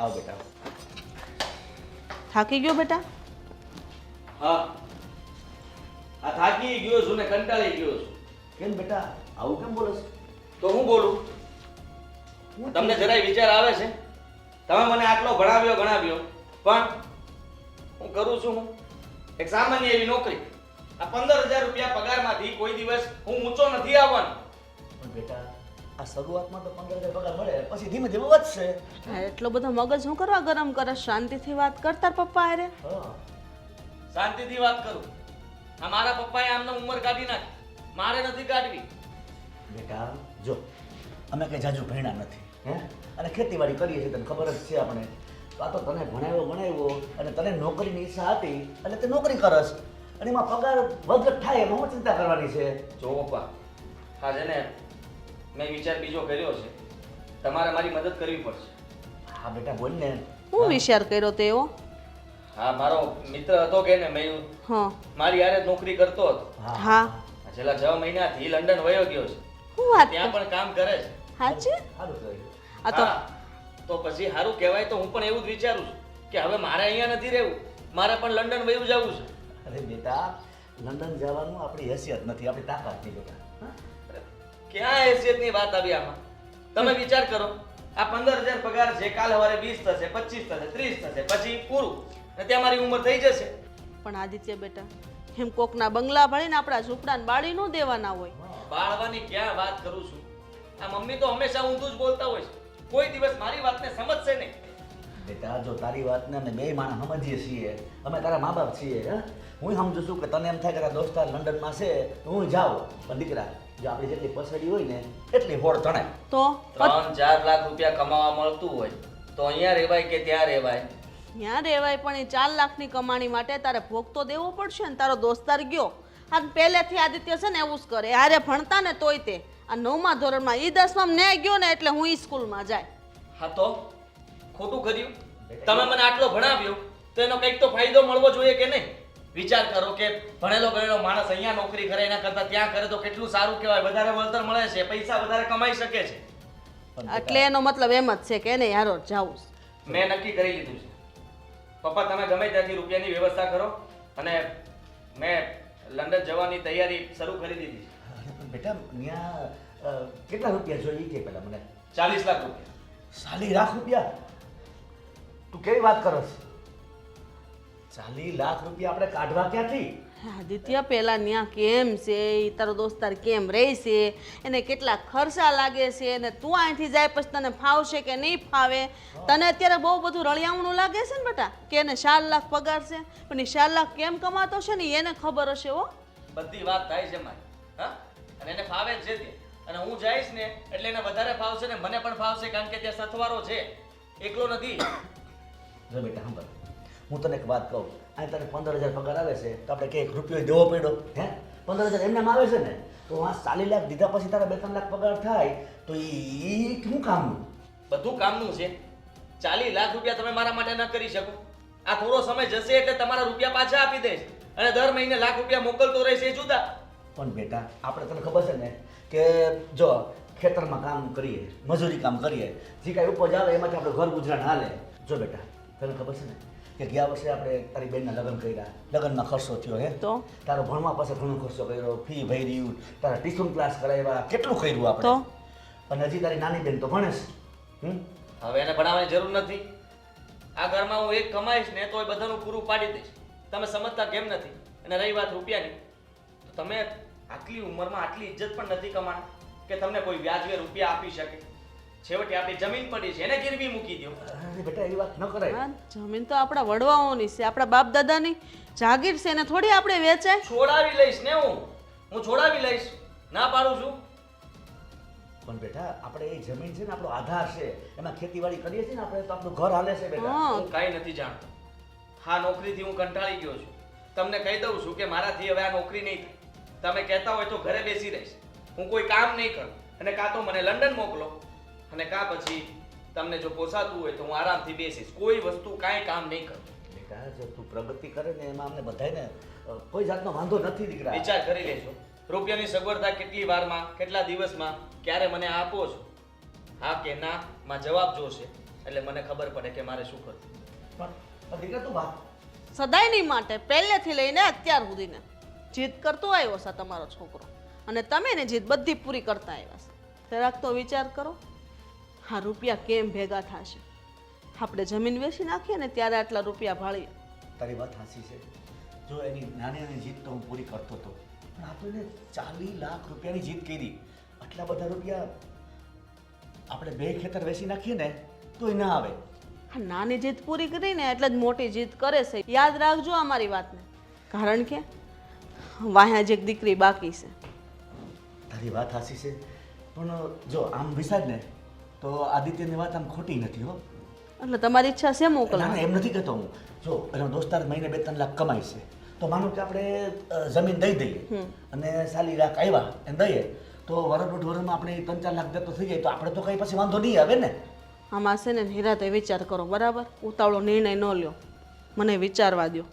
આવ બેટા. થાકી ગયો બેટા? હા. આ થાકી ગયો છું ને કંટાળી ગયો છું. કેમ બેટા? આવું કેમ બોલો છો? તો હું બોલું? તમને જરાય વિચાર આવે છે? તમે મને આટલો ભણાવ્યો ગણાવ્યો. પણ હું કરું છું હું? એક સામાન્ય એવી નોકરી. આ પંદર હજાર રૂપિયા પગારમાંથી કોઈ દિવસ હું ઊંચો નથી આવવાનો. પણ બેટા આ શરૂઆતમાં તો પંદર હજાર પગાર મળે પછી ધીમે ધીમે વધશે. એટલો બધો મગજ શું કરવા ગરમ કરે? શાંતિથી વાત કરતા પપ્પા અરે શાંતિથી વાત કરું. આ મારા પપ્પાએ આમને ઉંમર કાઢી નાખી. મારે નથી કાઢવી. બેટા જો અમે કઈ જાજુ ભણ્યા નથી. હે? અને ખેતીવાડી કરીએ છીએ તને ખબર જ છે આપણે. આ તો તને ભણાવ્યો ભણાવ્યો અને તને નોકરીની ઈચ્છા હતી એટલે તે નોકરી કરસ. અને એમાં પગાર વધઘટ થાય એમાં હું ચિંતા કરવાની છે. જો પપ્પા હા છે ને મેં વિચાર બીજો કર્યો છે. તમારે મારી મદદ કરવી પડશે. હા બેટા બોલ ને. હું વિચાર કર્યો તેવો હા? મારો મિત્ર હતો કે ને મેં હા. મારી યારે નોકરી કરતો હતો. હા છેલ્લા છ મહિનાથી લંડન વયો ગયો છે. હું વાત ત્યાં પણ કામ કરે છે. સાચી સારું આ તો તો પછી સારું કહેવાય તો હું પણ એવું જ વિચારું છું કે હવે મારે અહીંયા નથી રહેવું. મારે પણ લંડન વયું જવું છે. અરે બેટા લંડન જવાનું આપણી હેસિયત નથી આપણી તાકાત નથી બેટા. ક્યાં હેસિયતની વાત આવી આમાં. તમે વિચાર કરો આ પંદર હજાર પગાર જે કાલ સવારે વીસ થશે પચીસ થશે ત્રીસ થશે પછી પૂરું. અને ત્યાં મારી ઉંમર થઈ જશે. પણ આદિત્ય બેટા એમ કોકના બંગલા ભણીને આપણા ઝૂંપડાને બાળી ન દેવાના હોય. બાળવાની ક્યાં વાત કરું છું? આ મમ્મી તો હંમેશા ઊંધું જ બોલતા હોય છે. કોઈ દિવસ મારી વાતને સમજશે નહીં. બેટા જો તારી વાતને અમે બે માણસ સમજીએ છીએ અમે તારા મા બાપ છીએ હે? હું સમજુ છું કે તને એમ થાય કે તારા દોસ્તાર લંડનમાં છે તો હું જાઉં. પણ દીકરા જો આપણી જેટલી પસડી હોય ને એટલી હોડ તણાય. તો ત્રણ ચાર લાખ રૂપિયા કમાવા મળતું હોય તો અહીંયા રહેવાય કે ત્યાં રહેવાય? ત્યાં રહેવાય પણ એ ચાર લાખની કમાણી માટે તારે ભોગ તો દેવો પડશે ને તારો દોસ્તાર ગયો. આ પહેલેથી આદિત્ય છે ને એવું જ કરે. હારે ભણતા ને તોય તે. આ નવમા ધોરણમાં એ દસમાં ને ગયો ને એટલે હું ઈ સ્કૂલમાં જાય. હા તો? ખોટું કર્યું? તમે મને આટલો ભણાવ્યો તો એનો કંઈક તો ફાયદો મળવો જોઈએ કે નહીં? વિચાર કરો કે ભણેલો ગણેલો માણસ અહીંયા નોકરી કરે એના કરતા ત્યાં કરે તો કેટલું સારું કહેવાય? વધારે વળતર મળે છે પૈસા વધારે કમાઈ શકે છે. એટલે એનો મતલબ એમ જ છે કે ને યારો જાઉં મેં નક્કી કરી લીધું છે. પપ્પા તમે ગમે ત્યાંથી રૂપિયાની વ્યવસ્થા કરો અને મેં લંડન જવાની તૈયારી શરૂ કરી દીધી છે. બેટા ત્યાં કેટલા રૂપિયા જોઈએ કે પેલા મને? ચાલીસ લાખ રૂપિયા. ચાલીસ લાખ રૂપિયા? તું કેવી વાત કરો કરસ ચાલી લાખ રૂપિયા આપણે કાઢવા ક્યાંથી? આદિત્ય પેલા ન્યા કેમ છે? ઈ તારો દોસ્તાર કેમ રહેશે એને કેટલા ખર્ચા લાગે છે? અને તું અહીંથી જાય પછી તને ફાવશે કે નહીં ફાવે? તને અત્યારે બહુ બધું રળિયામણું લાગે છે ને બેટા કે એને ચાર લાખ પગાર છે? પણ એ ચાર લાખ કેમ કમાતો છે ને એને ખબર હશે હો. બધી વાત થાય છે મારી હા? અને એને ફાવે જ છે તે. અને હું જઈશ ને એટલે એને વધારે ફાવશે ને મને પણ ફાવશે કારણ કે ત્યાં સથવારો છે. એકલો નથી. જો બેટા સાંભળ. હું તને એક વાત કહું. અહીં તને પંદર હજાર પગાર આવે છે તો આપણે કંઈક રૂપિયો દેવો પડ્યો હે? પંદર હજાર એમને આવે છે ને? તો આ ચાલી લાખ દીધા પછી તારા બે ત્રણ લાખ પગાર થાય તો એ શું કામનું? બધું કામનું છે. ચાલીસ લાખ રૂપિયા તમે મારા માટે ન કરી શકો. આ થોડો સમય જશે એટલે તમારા રૂપિયા પાછા આપી દઈશ. અને દર મહિને લાખ રૂપિયા મોકલતો રહેશે એ જુદા. પણ બેટા આપણે તને ખબર છે ને કે જો ખેતરમાં કામ કરીએ મજૂરી કામ કરીએ જે કાંઈ ઉપજ આવે એમાંથી આપણે ઘર ગુજરાન હાલે. જો બેટા તને ખબર છે ને? કે ગયા વર્ષે આપણે તારી બેનના લગ્ન કર્યા. લગ્નમાં ખર્ચો થયો હે. તો? તારો ભણવા પાસે ઘણો ખર્ચો કર્યો ફી ભરી તારા ટ્યુશન ક્લાસ કરાવ્યા કેટલું કર્યું તો? આપણે અને હજી તારી નાની બેન તો ભણે છે. હમ? હવે એને ભણાવવાની જરૂર નથી. આ ઘરમાં હું એક કમાઈશ ને તો એ બધાનું પૂરું પાડી દઈશ. તમે સમજતા કેમ નથી? અને રહી વાત રૂપિયાની. તો તમે આટલી ઉંમરમાં આટલી ઇજ્જત પણ નથી કમાણી કે તમને કોઈ વ્યાજવે રૂપિયા આપી શકે. છેવટે આપણી જમીન પડી છે એને ગીરવી મૂકી દો અરે બેટા એવી વાત ન કરાય. જમીન તો આપણા વડવાઓની છે આપણા બાપ દાદાની જાગીર છે એને થોડી આપણે વેચાય. છોડાવી લઈશ ને હું. હું છોડાવી લઈશ. ના પાડું છું. પણ બેટા આપણે એ જમીન છે ને આપણો આધાર છે. એમાં ખેતીવાડી કરીએ છીએ ને આપણે તો આપણું ઘર હાલે છે બેટા. હું કાઈ નથી જાણતો. હા નોકરીથી હું કંટાળી ગયો છું. તમને કહી દઉં છું કે મારાથી હવે આ નોકરી નહીં થાય. તમે કહેતા હોય તો ઘરે બેસી રહીશ. હું કોઈ કામ નહીં કરું. અને કાં તો મને લંડન મોકલો. અને કા પછી તમને જો પોસાતું હોય તો હું આરામથી બેસીશ. કોઈ વસ્તુ કાંઈ કામ નહીં કરતો. બેટા જો તું પ્રગતિ કરે ને એમાં અમને બધાને કોઈ જાતનો વાંધો નથી દીકરા. વિચાર કરી લેજો. રૂપિયાની સગવડતા કેટલી વારમાં કેટલા દિવસમાં ક્યારે મને આપો છો? હા કે ના માં જવાબ જોશે. એટલે મને ખબર પડે કે મારે શું કરવું. પણ પણ દીકરા તું વાત સદાયની માટે પહેલેથી લઈને અત્યાર સુધીને જીદ કરતો આવ્યો છે તમારો છોકરો. અને તમે ને જીદ બધી પૂરી કરતા આવ્યા છે. જરાક તો વિચાર કરો. હા રૂપિયા કેમ ભેગા થશે? આપણે જમીન વેચી નાખીએ ને ત્યારે આટલા રૂપિયા ભાળીએ. તારી વાત હાસી છે. જો એની નાની નાની જીત તો હું પૂરી કરતો હતો પણ આપણે ચાલીસ લાખ રૂપિયાની જીત કરી. આટલા બધા રૂપિયા આપણે બે ખેતર વેચી નાખીએ ને તોય ના આવે. હા નાની જીત પૂરી કરી ને એટલે જ મોટી જીત કરે છે. યાદ રાખજો અમારી વાતને. કારણ કે વાહ્યા જ એક દીકરી બાકી છે. તારી વાત હાસી છે. પણ જો આમ વિચાર ને તો આદિત્યની વાત આમ ખોટી નથી હો. એટલે તમારી ઈચ્છા છે ના મોકલવા એમ નથી કહેતો હું. જો એનો દોસ્તાર મહિને બે ત્રણ લાખ કમાય છે. તો માનો કે આપણે જમીન દઈ દઈએ અને સાલી લાખ આવ્યા એને દઈએ તો વરસ દોઢ વર્ષમાં આપણે ત્રણ ચાર લાખ દેતો થઈ જાય. તો આપણે તો કંઈ પછી વાંધો નહીં આવે ને. આમાં છે ને હિરાતે વિચાર કરો બરાબર? ઉતાવળો નિર્ણય ન લ્યો. મને વિચારવા દો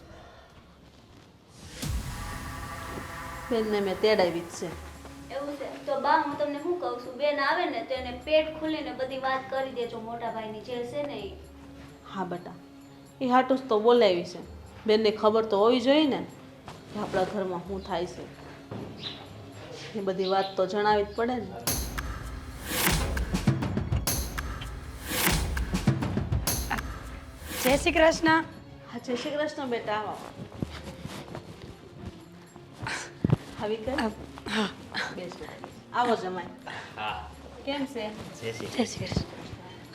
બેનને મેં તેડાવી જ છે. તો બા હું તમને શું કહું છું? બેન આવે ને તો એને પેટ ખોલીને બધી વાત કરી દેજો મોટા ભાઈની જે છે ને એ હા બેટા. એ હાટું જ તો બોલાવી છે. બેનને ખબર તો હોવી જોઈએ ને કે આપણા ઘરમાં શું થાય છે. એ બધી વાત તો જણાવી જ પડે ને. જય શ્રી કૃષ્ણ. હા જય શ્રી કૃષ્ણ બેટા. આવો. આવી કર હા. બેસો આવો જમાય હા. કેમ છે? જય શ્રી જય શ્રી કૃષ્ણ.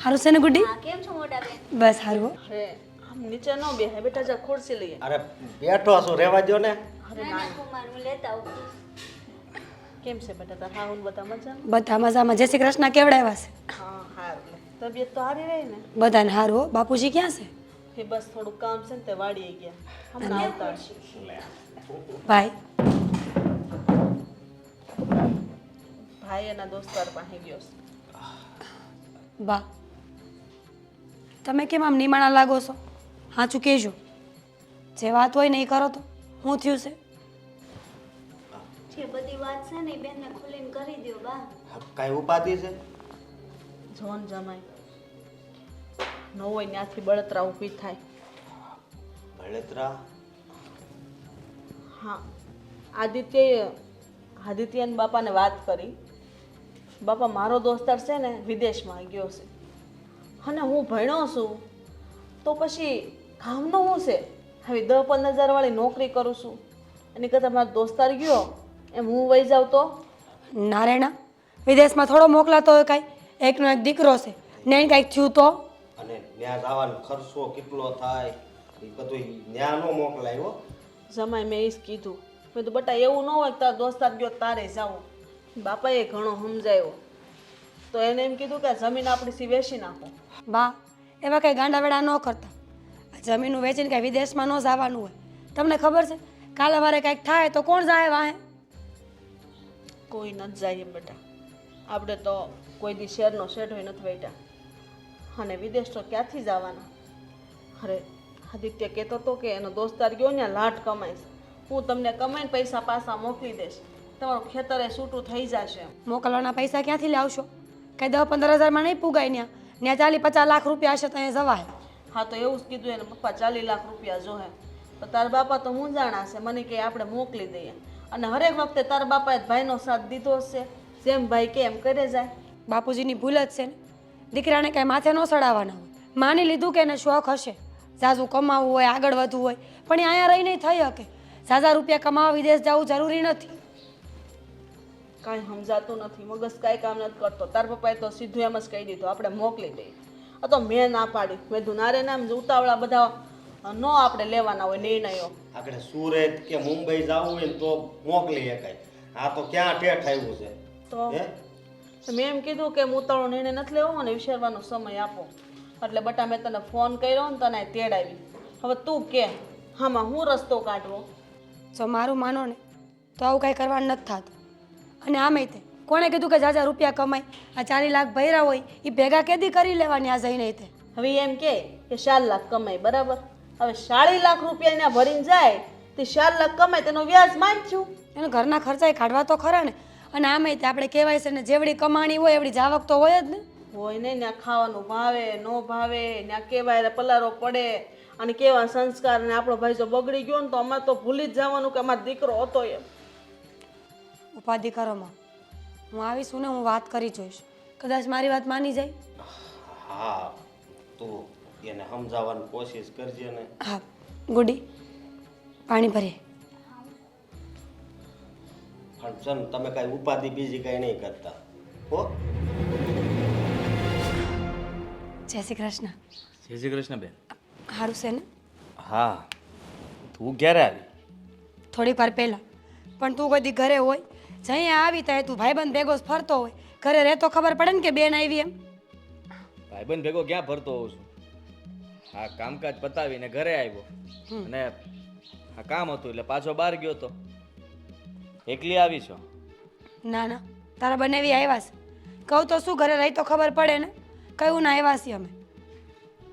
સારું છે ને ગુડી? હા કેમ છો મોટા બેન? બસ હારું હો. હે આમ નીચે ન બેહે બેટા જા ખુરશી લઈએ. અરે બેઠો છું રહેવા દો ને. અરે ના. કુમાર હું લેતા આવું કેમ છે બેટા તાર હાઉન બધા મજા બધા મજામાં. જય શ્રી કૃષ્ણ કેવડાવ્યા છે? હા હારું. તબિયત તો સારી રહી ને? બધાને હારું હો. બાપુજી ક્યાં છે? એ બસ થોડું કામ છે ને તે વાડીએ ગયા. હમણાં આવતા હશે. ભાઈ. ભાઈ એના દોસ્તાર પાસે ગયો છે. બા તમે કેમ આમ નિમાણા લાગો છો? હાચું કહેજો. જે વાત હોય ને એ કરો તો હું થયું છે? જે બધી વાત છે ને એ બેનને ખુલીને કરી દો બા. કાંઈ ઉપાધિ છે? જોન જમાય ન હોય ત્યાંથી બળતરા ઊભી થાય. બળતરા? હા. આદિત્ય આદિત્યન બાપાને વાત કરી. બાપા મારો દોસ્તાર છે ને વિદેશમાં ગયો છે. અને હું ભણ્યો છું તો પછી કામનું શું છે? હવે દસ પંદર હજારવાળી નોકરી કરું છું. એની કરતાં મારો દોસ્તાર ગયો એમ હું વહી જાઉં તો? નારેણા વિદેશમાં થોડો મોકલાતો હોય કાંઈ? એકનો એક દીકરો છે. ને એને કાંઈક થયું તો? અને ત્યાં જવાનો ખર્ચો કેટલો થાય? એ બધું ત્યાં ન મોકલાય હો. જમાય મેં એ જ કીધું. મેં તો બટા એવું ન હોય કે તારો દોસ્તાર ગયો તારે જાવું. બાપાએ ઘણો સમજાયો. તો એને એમ કીધું કે જમીન આપણી સી વેચી નાખો. બા એવા કંઈ ગાંડા વેડા ન કરતા. આ જમીનું વેચીને કાંઈ વિદેશમાં ન જવાનું હોય. તમને ખબર છે? કાલે વારે કાંઈક થાય તો કોણ જાય વાહે કોઈ નથી જાય એમ બેટા. આપણે તો કોઈ દી શેરનો શેઠ હોય નથી બેટા અને વિદેશ તો ક્યાંથી જવાના? અરે આદિત્ય કહેતો હતો કે એનો દોસ્તાર ગયો ને લાટ કમાઈશ હું તમને કમાઈને પૈસા પાછા મોકલી દઈશ. તમારું ખેતરે છૂટું થઈ જશે. મોકલવાના પૈસા ક્યાંથી લાવશો? કઈ દસ પંદર હજારમાં નહીં પુગાય ત્યાં ત્યાં ચાલી પચાસ લાખ રૂપિયા હશે તો અહીંયા જવાય. હા તો એવું જ કીધું એને પપ્પા ચાલીસ લાખ રૂપિયા જોહે. તો તારા બાપા તો હું જાણાશે મને કે આપણે મોકલી દઈએ. અને હરેક વખતે તારા બાપાએ ભાઈનો સાથ દીધો છે જેમ ભાઈ કે એમ કરે જાય. બાપુજીની ભૂલ જ છે ને. દીકરાને કાંઈ માથે ન સડાવવાના હોય. માની લીધું કે એને શોખ હશે. ઝાઝું કમાવવું હોય આગળ વધવું હોય પણ એ અહીંયા રહી નહીં થઈ શકે. ઝાઝા રૂપિયા કમાવા વિદેશ જવું જરૂરી નથી. કાંઈ સમજાતું નથી. મગજ કાંઈ કામ નથી કરતો. તાર પપ્પાએ તો સીધું એમ જ કહી દીધું આપણે મોકલી દઈએ. આ તો મેં ના પાડી. મેં કીધું નારે એમ ઉતાવળા બધા નો આપણે લેવાના હોય નિર્ણયો. આપણે સુરત કે મુંબઈ જવું હોય તો મોકલી શકાય. આ તો ક્યાં ઠેઠ આવ્યું છે? તો મેં એમ કીધું કે હું ઉતાવળો નિર્ણય નથી લેવો અને વિચારવાનો સમય આપો. એટલે બટા મેં તને ફોન કર્યો ને તને તેડાવી. હવે તું કે હામાં હું રસ્તો કાઢવો? જો મારું માનો ને તો આવું કાંઈ કરવાનું નથી થતું. અને આમે તે. કોણે કીધું કે ઝાઝા રૂપિયા કમાય આ ચારી લાખ ભૈરા હોય એ ભેગા કેદી કરી લેવાની આ જઈને તે. હવે એમ કે કે ચાર લાખ કમાય બરાબર? હવે સાડી લાખ રૂપિયા એના ભરીને જાય તે ચાર લાખ કમાય તેનો વ્યાજ માંડ્યું એને ઘરના ખર્ચાએ કાઢવા તો ખરા ને. અને આમે તે આપણે કહેવાય છે ને જેવડી કમાણી હોય એવડી જાવક તો હોય જ ને. હોય ને ત્યાં ખાવાનું ભાવે ન ભાવે ત્યાં કહેવાય પલારો પડે. અને કેવા સંસ્કાર ને આપણો ભાઈ જો બગડી ગયો ને તો અમારે તો ભૂલી જ જવાનું કે અમારો દીકરો હતો એમ. ઉપાધિ કરવામાં હું આવીશું ને હું વાત કરી જોઈશ. કદાચ મારી વાત માની જાય. હા તું એને સમજાવવાની કોશિશ કરજે ને. હા ગુડી પાણી ભરીએ. પણ ચમ તમે કાંઈ ઉપાધિ બીજી કાંઈ નહીં કરતા. હો? જય શ્રી કૃષ્ણ. જય શ્રી કૃષ્ણ બેન. સારું છે ને? હા તું ક્યારે આવી? થોડીક વાર પહેલાં. પણ તું કદી ઘરે હોય જઈ આવી ત્યાં તું ભાઈબંધ ભેગો જ ફરતો હોય. ઘરે રહેતો ખબર પડે ને કે બેન આવી એમ? ભાઈબંધ ભેગો ક્યાં ફરતો હોઉં છું? હા કામકાજ પતાવીને ઘરે આવ્યો. અને આ કામ હતું એટલે પાછો બહાર ગયો તો. એકલી આવી છો? ના ના. તારા બનેવી આવ્યા છે. કહું તો શું ઘરે રહી તો ખબર પડે ને? કયું ના આવ્યા છીએ અમે?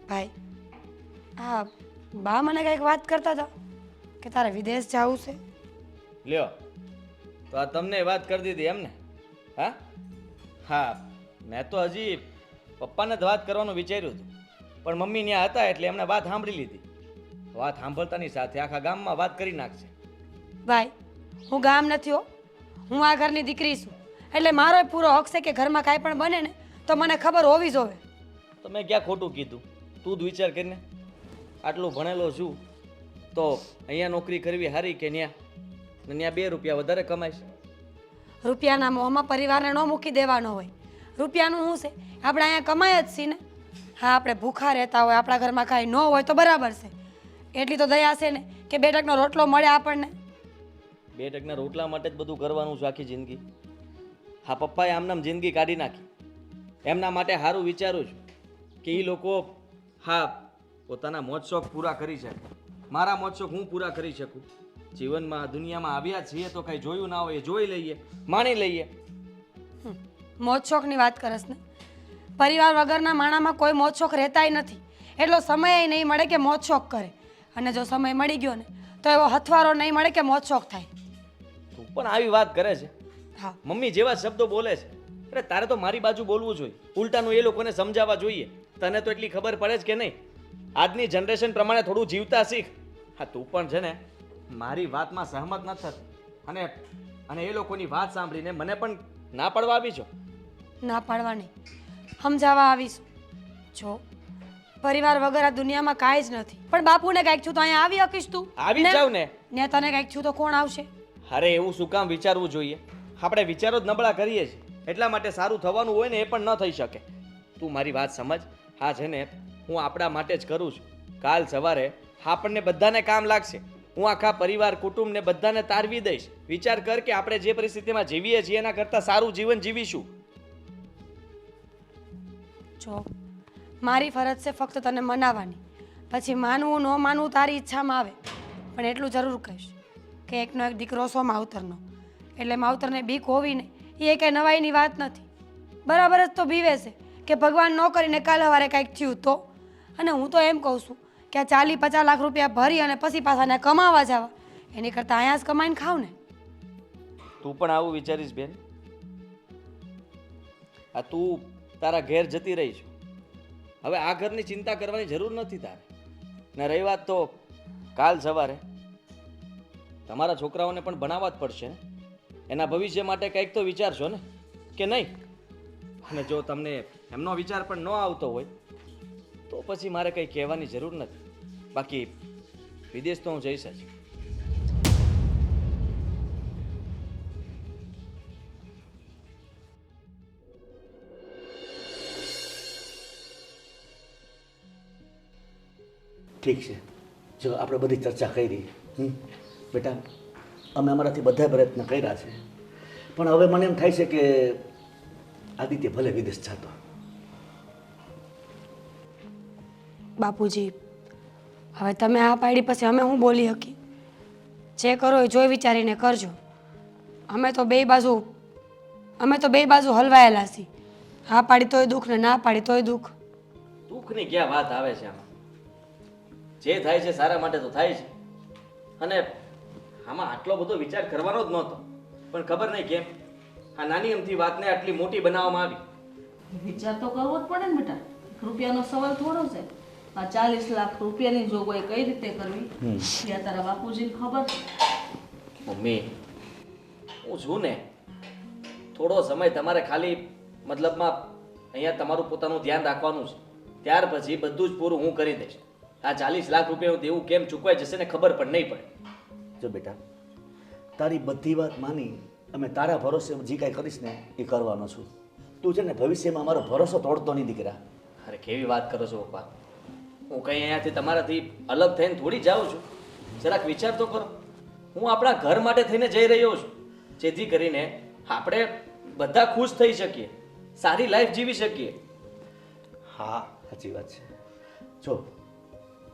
ભાઈ હા બા મને કંઈક વાત કરતા હતા કે તારે વિદેશ જવું છે? લ્યો. તો આ તમને વાત કરી દીધી એમ ને? હા? હા મેં તો હજી પપ્પાને જ વાત કરવાનું વિચાર્યું હતું. પણ મમ્મી ત્યાં હતા એટલે એમણે વાત સાંભળી લીધી. વાત સાંભળતાની સાથે આખા ગામમાં વાત કરી નાખશે. ભાઈ હું ગામ નથી હો. હું આ ઘરની દીકરી છું. એટલે મારો પૂરો હક છે કે ઘરમાં કાંઈ પણ બને ને તો મને ખબર હોવી જોવે તો મેં ક્યાં ખોટું કીધું? તું જ વિચાર કરીને. આટલું ભણેલો છું તો અહીંયા નોકરી કરવી સારી કે ત્યાં ને ત્યાં બે રૂપિયા વધારે કમાઈશ રૂપિયાના મોહમાં પરિવારને ન મૂકી દેવાનો હોય. રૂપિયાનું શું છે? આપણે અહીંયા કમાય જ છીએ ને. હા આપણે ભૂખા રહેતા હોય આપણા ઘરમાં કાંઈ ન હોય તો બરાબર છે. એટલી તો દયા છે ને કે બે ટકનો રોટલો મળે આપણને. બે ટકના રોટલા માટે જ બધું કરવાનું છે આખી જિંદગી. હા પપ્પાએ આમનામ જિંદગી કાઢી નાખી. એમના માટે સારું વિચારું છું કે એ લોકો હા પોતાના મોજ શોખ પૂરા કરી શકે. મારા મોજ શોખ હું પૂરા કરી શકું? જીવનમાં દુનિયામાં આવ્યા છીએ તો કંઈ જોયું ના હોય એ જોઈ લઈએ માણી લઈએ. મોજ શોખની વાત કરસ ને. પરિવાર વગરના માણામાં કોઈ મોજ શોખ રહેતાય નથી. એટલો સમય નહીં મળે કે મોજ શોખ કરે. અને જો સમય મળી ગયો ને તો એવો હથવારો નહીં મળે કે મોજ શોખ થાય. તું પણ આવી વાત કરે છે. હા. મમ્મી જેવા શબ્દો બોલે છે. અરે તારે તો મારી બાજુ બોલવું જોઈએ. ઉલટાનું એ લોકોને સમજાવવા જોઈએ. તને તો એટલી ખબર પડે જ કે નહીં. આજની જનરેશન પ્રમાણે થોડું જીવતા શીખ. હા તું પણ છે ને મારી વાતમાં સહમત ન થતી. અને અને એ લોકોની વાત સાંભળીને મને પણ ના પાડવા આવી છો? ના પાડવાની સમજાવવા આવીશું. જો પરિવાર વગર આ દુનિયામાં કાંઈ જ નથી. પણ બાપુને કાંઈક છું તો અહીંયા આવી શકીશ તું. આવી જાવ ને ને? તને કાંઈક છું તો કોણ આવશે? અરે એવું શું કામ વિચારવું જોઈએ? આપણે વિચારો જ નબળા કરીએ છીએ એટલા માટે સારું થવાનું હોય ને એ પણ ન થઈ શકે. તું મારી વાત સમજ. હા છે ને હું આપણા માટે જ કરું છું. કાલ સવારે આપણને બધાને કામ લાગશે. હું આખા પરિવાર, કુટુંબને બધાને તારવી દઈશ. વિચાર કર કે આપણે જે પરિસ્થિતિમાં જીવીએ છીએ, એના કરતાં સારું જીવન જીવીશું. જો, મારી ફરજ છે ફક્ત તને મનાવવાની. પછી માનવું, ન માનવું તારી ઈચ્છામાં આવે. પણ એટલું જરૂર કહીશ કે એકનો એક દીકરો છો માવતરનો એટલે માવતરને બીક હોવી ને એ કંઈ નવાઈની વાત નથી. બરાબર જ તો બીવે છે કે ભગવાન ન કરીને કાલ સવારે કાંઈક થયું તો? અને હું તો એમ કહું છું કે આ ચાલી પચાસ લાખ રૂપિયા ભરી અને પછી પાછા ને કમાવા જવા. એની કરતાં અહીંયા જ કમાઈને ખાવ ને. તું પણ આવું વિચારીશ બેન. આ તું તારા ઘેર જતી રહી છું. હવે આ ઘરની ચિંતા કરવાની જરૂર નથી તારે. ને રહી વાત તો કાલ સવારે. તમારા છોકરાઓને પણ ભણાવવા જ પડશે. એના ભવિષ્ય માટે કંઈક તો વિચારશો ને? કે નહીં? અને જો તમને એમનો વિચાર પણ ન આવતો હોય તો પછી મારે કંઈ કહેવાની જરૂર નથી. બાકી વિદેશ તો હું જઈશ જ. ઠીક છે. જો આપણે બધી ચર્ચા કરી બેટા, અમે અમારાથી બધા પ્રયત્ન કર્યા છે. પણ હવે મને એમ થાય છે કે આદિત્ય ભલે વિદેશ જતો. બાપુજી હવે તમે આ પાડી પછી અમે હું બોલી શકી જે કરો એ જોઈ વિચારીને કરજો. અમે તો બે બાજુ અમે તો બે બાજુ હલવાયેલા છીએ. હા પાડી તોય દુઃખ ને ના પાડી તોય દુઃખ. દુઃખની ક્યાં વાત આવે છે આમાં? જે થાય છે સારા માટે તો થાય છે. અને આમાં આટલો બધો વિચાર કરવાનો જ નહોતો. પણ ખબર નહીં કેમ? આ નાની અમથી વાતને આટલી મોટી બનાવવામાં આવી. વિચાર તો કરવો જ પડે ને બેટા. રૂપિયાનો સવાલ થોડો છે. ચાલીસ લાખ રૂપિયાની જોગવાઈ કઈ રીતે કરવી? એ તારા બાપુજીને ખબર? મમ્મી હું છું ને થોડો સમય તમારે ખાલી મતલબમાં અહીંયા તમારું પોતાનું ધ્યાન રાખવાનું છે. ત્યાર પછી બધું જ પૂરું હું કરી દઈશ. આ ચાલીસ લાખ રૂપિયાનું દેવું કેમ ચૂકવાઈ જશે ને ખબર પણ નહીં પડે. જો બેટા તારી બધી વાત માની અમે તારા ભરોસે જે કાંઈ કરીશ ને એ કરવાનો છું. તું છે ને ભવિષ્યમાં અમારો ભરોસો તોડતો નહીં દીકરા. અરે કેવી વાત કરો છો પપ્પા. હું કંઈ અહીંયાથી તમારાથી અલગ થઈને થોડી જાઉં છું. જરાક વિચાર તો કરો. હું આપણા ઘર માટે થઈને જઈ રહ્યો છું. જેથી કરીને આપણે બધા ખુશ થઈ શકીએ. સારી લાઈફ જીવી શકીએ. હા સાચી વાત છે. જો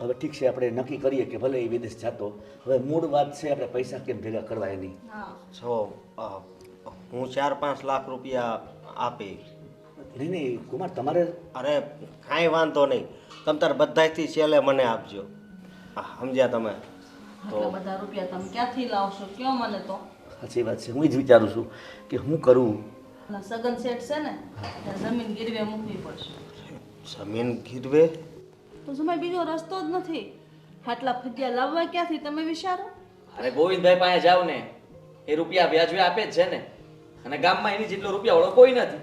હવે ઠીક છે આપણે નક્કી કરીએ કે ભલે એ વિદેશ જતો હવે મૂળ વાત છે આપણે પૈસા કેમ ભેગા કરવા એની? હા. જો હું ચાર પાંચ લાખ રૂપિયા આપી. નહીં નહીં કુમાર તમારે અરે કાંઈ વાંધો નહીં. તમ તાર બધાયથી છેલ્લે મને આપજો. હા, સમજ્યા તમે? તો બધા રૂપિયા તમે ક્યાંથી લાવશો? કયો મને તો? સાચી વાત છે. હું જ વિચારું છું કે હું કરું? સગન સેટ છે ને જમીન ગીરવે મૂકવી પડશે. જમીન ગીરવે? તો સમય બીજો રસ્તો જ નથી. આટલા ફગ્યા લાવવા ક્યાંથી તમે વિચારો? અરે ગોવિંદભાઈ પાસે જાવ ને એ રૂપિયા વ્યાજવે આપે જ છે ને. અને ગામમાં એની જેટલો રૂપિયા ઓળો કોઈ નથી.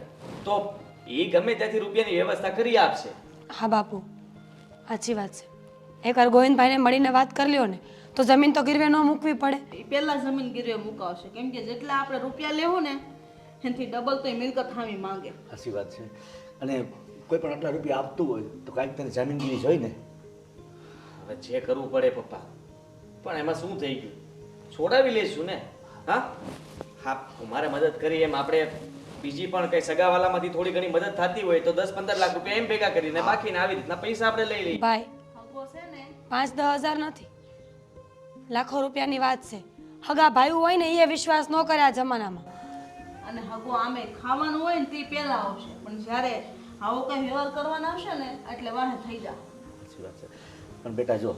તો એ ગમે ત્યાંથી રૂપિયાની વ્યવસ્થા કરી આપશે. હા બાપુ. સાચી વાત છે. એકવાર ગોવિંદભાઈને મળીને વાત કરી લ્યો ને તો જમીન તો ગીરવે ન મૂકવી પડે. એ પહેલા જમીન ગીરવે મુકાવશે. કેમ કે જેટલા આપણે રૂપિયા લેવું ને એનાથી ડબલ તો એ મિલકત હામી માંગે. સાચી વાત છે. અને કોઈ પણ આટલા રૂપિયા આપતું હોય તો કાંઈક તને જામીનગીરી જોઈ ને. હવે જે કરવું પડે પપ્પા. પણ એમાં શું થઈ ગયું? છોડાવી લઈશું ને. હા? હા મારે મદદ કરી એમ આપણે બીજી પણ કઈ સગાવાલામાંથી થોડી ઘણી મદદ થતી હોય તો દસ પંદર લાખ રૂપિયા એમ ભેગા કરીને બાકીના આવી રીતના પૈસા આપણે લઈ લઈએ. ભાઈ હગો છે ને. પાંચ દસ હજાર નથી. લાખો રૂપિયાની વાત છે. હગા ભાઈ હોય ને એ વિશ્વાસ ન કરે આ જમાનામાં. અને હગો આમે ખાવાનું હોય ને તે પહેલા આવશે. પણ જ્યારે આવો કઈ વ્યવહાર કરવાનો આવશે ને એટલે વાહે થઈ જા. પણ બેટા જો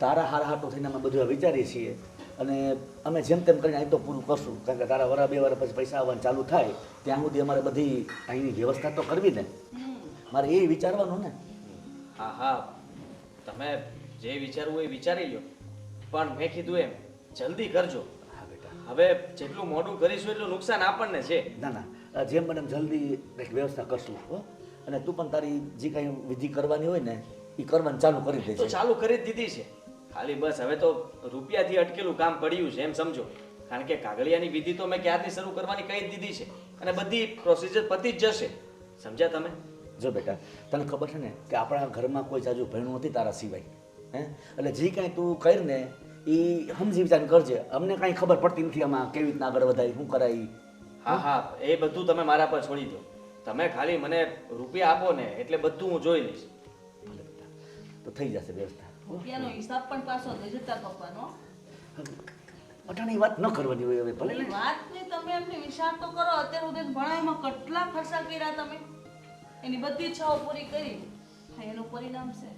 તારા હાર હાટો થઈને અમે બધું આ વિચારીએ છીએ. અને અમે જેમ તેમ કરીને અહીં તો પૂરું કરશું. કારણ કે તારા વરા બે વાર પછી પૈસા આવવાનું ચાલુ થાય ત્યાં સુધી અમારે બધી અહીંની વ્યવસ્થા તો કરવી ને. મારે એ વિચારવાનું ને. હા હા. તમે જે વિચારવું એ વિચારી લો પણ મેં કીધું એમ જલ્દી કરજો. હવે જેટલું મોડું કરીશું એટલું નુકસાન આપણને છે. ના ના. જેમ મને જલ્દી કંઈક વ્યવસ્થા કરશું હો. અને તું પણ તારી જે કાંઈ વિધિ કરવાની હોય ને એ કરવાનું ચાલુ કરી દેજે. ચાલુ કરી દીધી છે. ખાલી બસ હવે તો રૂપિયાથી અટકેલું કામ પડ્યું છે એમ સમજો. કારણ કે કાગળિયાની વિધિ તો મેં ક્યારથી શરૂ કરવાની કહી જ દીધી છે? અને બધી પ્રોસિજર પતી જ જશે. સમજ્યા તમે? જો બેટા તને ખબર છે ને કે આપણા ઘરમાં કોઈ જાજુ ભણ્યું નથી તારા સિવાય? હે? એટલે જે કાંઈ તું કર ને એ સમજી વિચારીને કરજે. અમને કાંઈ ખબર પડતી નથી આમાં કેવી રીતના આગળ વધાય શું કરાય? હા હા એ બધું તમે મારા પર છોડી દો. તમે ખાલી મને રૂપિયા આપો ને એટલે બધું હું જોઈ લઈશ. તો થઈ જશે વ્યવસ્થા. રૂપિયાનો હિસાબ પણ પાછો નહીં જતા પપ્પાનો. અટાણી વાત ન કરવાની હોય હવે ભલે વાત નહીં તમે એમને વિચાર તો કરો અત્યાર સુધી ભણાઈમાં કેટલા ખર્ચા કર્યા તમે? એની બધી ઈચ્છાઓ પૂરી કરી. હા, એનું પરિણામ છે.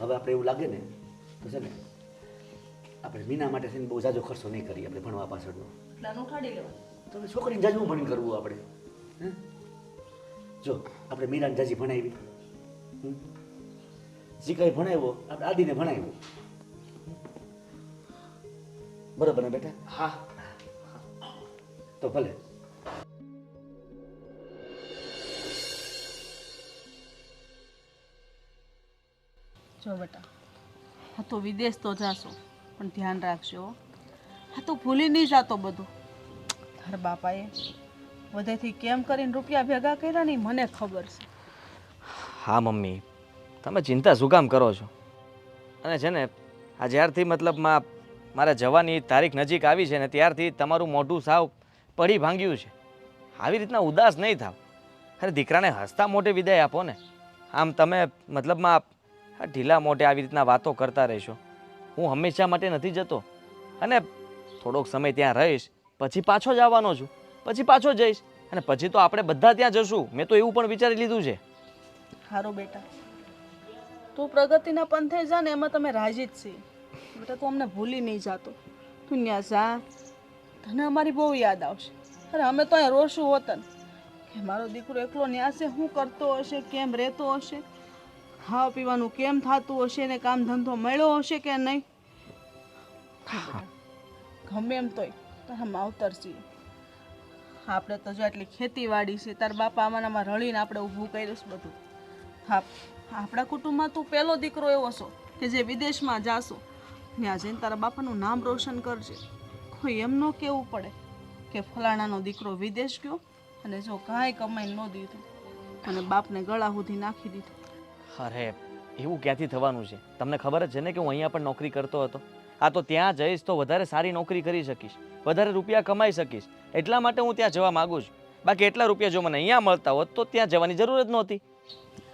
હવે આપણે એવું લાગે ને તો છે ને આપણે મીના માટે થઈને બહુ જાજો ખર્ચો નહીં કરીએ આપણે ભણવા પાછળનો. આનું ઉઠાડી લેવાનું. તો છોકરીને જાજુ ભણી કરવું આપણે. જો આપણે મીરાને જાજી ભણાવી? જે કાંઈ ભણાવ્યો આપણે આદિને ભણાવ્યો. બરોબર ને બેટા? હા. તો ભલે. જો બેટા હા તો વિદેશ તો જાશો પણ ધ્યાન રાખજો હા. તો ભૂલી નહીં જાતો બધું. તાર બાપાએ વધેથી કેમ કરીને રૂપિયા ભેગા કર્યા નહીં મને ખબર છે. હા મમ્મી. તમે ચિંતા શું કામ કરો છો? અને છે ને, આ જ્યારથી મતલબમાં મારા જવાની તારીખ નજીક આવી છે ને ત્યારથી તમારું મોઢું સાવ પડી ભાંગ્યું છે. આવી રીતના ઉદાસ નહીં થાવ. અરે દીકરાને હસતા મોઢે વિદાય આપો ને. આમ તમે મતલબમાં ઢીલા મોઢે આવી રીતના વાતો કરતા રહેશો. હું હંમેશા માટે નથી જતો. અને થોડોક સમય ત્યાં રહીશ, પછી પાછો જ આવવાનો છું, પછી પાછો જઈશ. અને પછી તો આપણે બધા ત્યાં જશું. મેં તો એવું પણ વિચારી લીધું છે. સારું બેટા. તું પ્રગતિના પંથે જા ને એમાં તમે રાજી જ છીએ. બેટા તું અમને ભૂલી નહીં જાતો. તું ન્યા જા. તને અમારી બહુ યાદ આવશે. અરે અમે તો અહીંયા રોશું હોતન. કે મારો દીકરો એકલો ન્યાસે શું કરતો હશે, કેમ રહેતો હશે? ખાવા પીવાનું કેમ થતું હશે ને કામ ધંધો મળ્યો હશે કે નહીં? ગમે એમ તોય તારા માવતર છીએ. આપણે તો જો આટલી ખેતીવાડી છે, તાર બાપા આમાં રળીને આપણે ઊભું કર્યું છે બધું. હા આપણા કુટુંબમાં તું પહેલો દીકરો એવો છો કે જે વિદેશમાં જાશો. ત્યાં જઈને તારા બાપાનું નામ રોશન કરજે. કોઈ એમ ન કહેવું પડે કે ફલાણાનો દીકરો વિદેશ ગયો અને જો કાંઈ કમાઈ ન દીધું અને બાપને ગળા સુધી નાખી દીધું. અરે, એવું ક્યાંથી થવાનું છે? તમને ખબર જ છે ને કે હું અહીંયા પણ નોકરી કરતો હતો. આ તો ત્યાં જઈશ તો વધારે સારી નોકરી કરી શકીશ. વધારે રૂપિયા કમાઈ શકીશ. એટલા માટે હું ત્યાં જવા માગું છું. બાકી એટલા રૂપિયા જો મને અહીંયા મળતા હોત તો ત્યાં જવાની જરૂર જ નહોતી.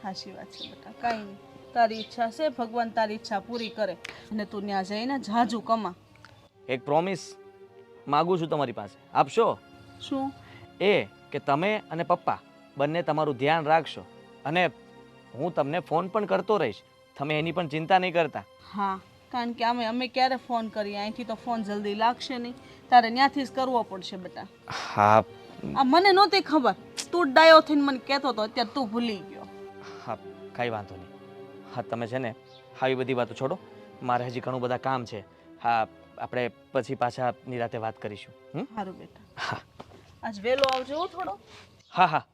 સાચી વાત છે બેટા. કાંઈ નહીં. તારી ઈચ્છા છે ભગવાન તારી ઈચ્છા પૂરી કરે. અને તું ત્યાં જઈને જાજુ કમા. એક પ્રોમિસ માગું છું તમારી પાસે. આપશો? શું? એ કે તમે અને પપ્પા બંને તમારું ધ્યાન રાખશો. અને હું તમને ફોન પણ કરતો રહીશ. તમે એની પણ ચિંતા નહીં કરતા. હા કારણ કે અમે અમે ક્યારે ફોન કરીએ? અહીંથી તો ફોન જલ્દી લાગશે નહીં. તારે ત્યાંથી જ કરવો પડશે બેટા. હા. આ મને નહોતી ખબર. તું ડાયો થઈને મને કહેતો હતો અત્યારે તું ભૂલી ગયો. હા કાંઈ વાંધો નહીં. હા તમે છે ને આવી બધી વાતો છોડો. મારે હજી ઘણું બધા કામ છે. હા આપણે પછી પાછા નિરાતે વાત કરીશું હમ? સારું બેટા. હા. આજ વહેલો આવજો થોડો. હા હા.